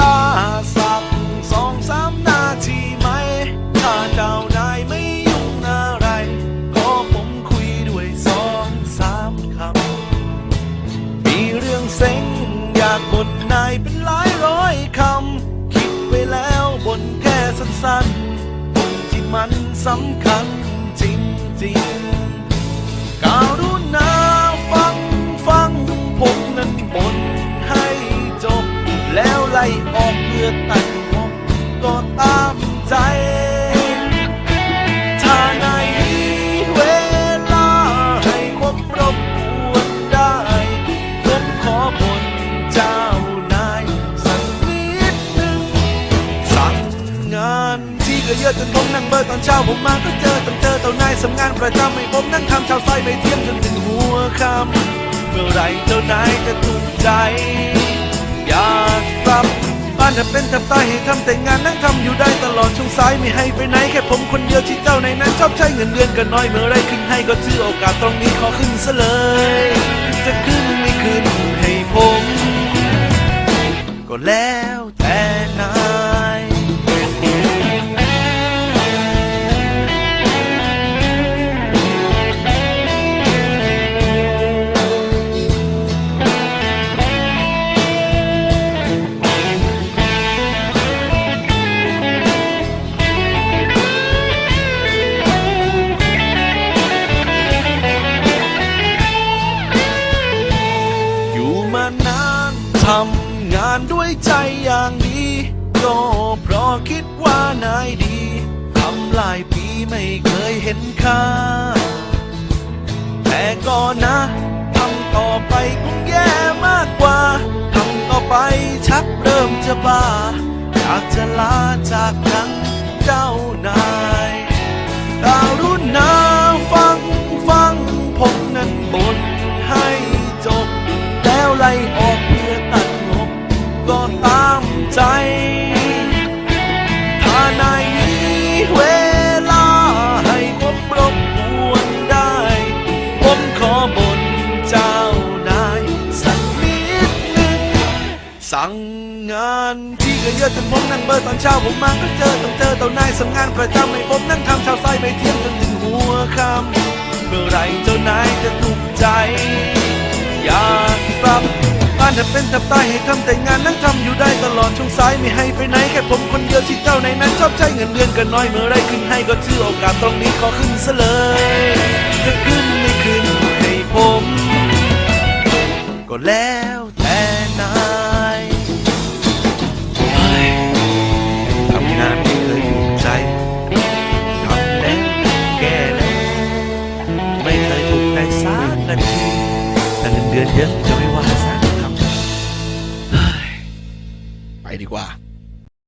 ลาสักสองสามนาทีไหม ถ้าเจ้านายไม่ยุ่งอะไรก็ผมคุยด้วยสองสามคำ มีเรื่องเซ็งอยากบทนายเป็นหลายร้อยคำ คิดไว้แล้วบนแค่สั้นๆที่มันสำคัญจริงๆ เยอะจนผมนั่งเบอร์ตอนเช้าผมมาก็เจอต้องเจอเจ้านายสำงานประจำให้ผมนั่งทำชาวไฟไม่เที่ยงจนถึงหัวค่ำเมื่อไรเจ้านายจะถูกใจ อยากกลับบ้านถ้าเป็นทับตายให้ทำแต่งานนั่งทำอยู่ได้ตลอดช่วงสายไม่ให้ไปไหนแค่ผมคนเดียวที่เจ้าในนั้นชอบใช้เงินเดือนก็น้อยเมื่อไรขึ้นให้ก็ถือโอกาสตรงนี้ขอขึ้นซะเลย จะขึ้นไม่ขึ้นให้ผม ก็แล้ว คิดว่านายดีทำหลายปีไม่เคยเห็นค่า แต่ก่อนนะทำต่อไปคงแย่มากกว่าทำต่อไปชักเริ่มจะบ้า อยากจะลาจากกันเจ้านายดารุณาฟังฟังผมนั้นบ่นให้จบ แล้วไล่ออก สั่งงานที่ก็เยอะจนผมนั่งเบอร์ตอนเช้าผมมาก็เจอต้องเจอเจ้านายสำงานประจำให้ผมนั่งทำชาวไซไม่เที่ยงจนถึงหัวค่ำเมื่อไรเจ้านายจะถูกใจ อยากกลับบ้านถ้าเป็นทับตายให้ทำแต่งานนั่งทำอยู่ได้ตลอดช่วงสายไม่ให้ไปไหนแค่ผมคนเดียวที่เจ้าในนั้นชอบใช้เงินเดือนก็น้อยเมื่อไรขึ้นให้ก็ถือโอกาสตรงนี้ขอขึ้นซะเลยจะขึ้นไม่ขึ้นให้ผม ก็แล้ว ดือนเยอะจะไม่ว่าสักคำไปดีกว่า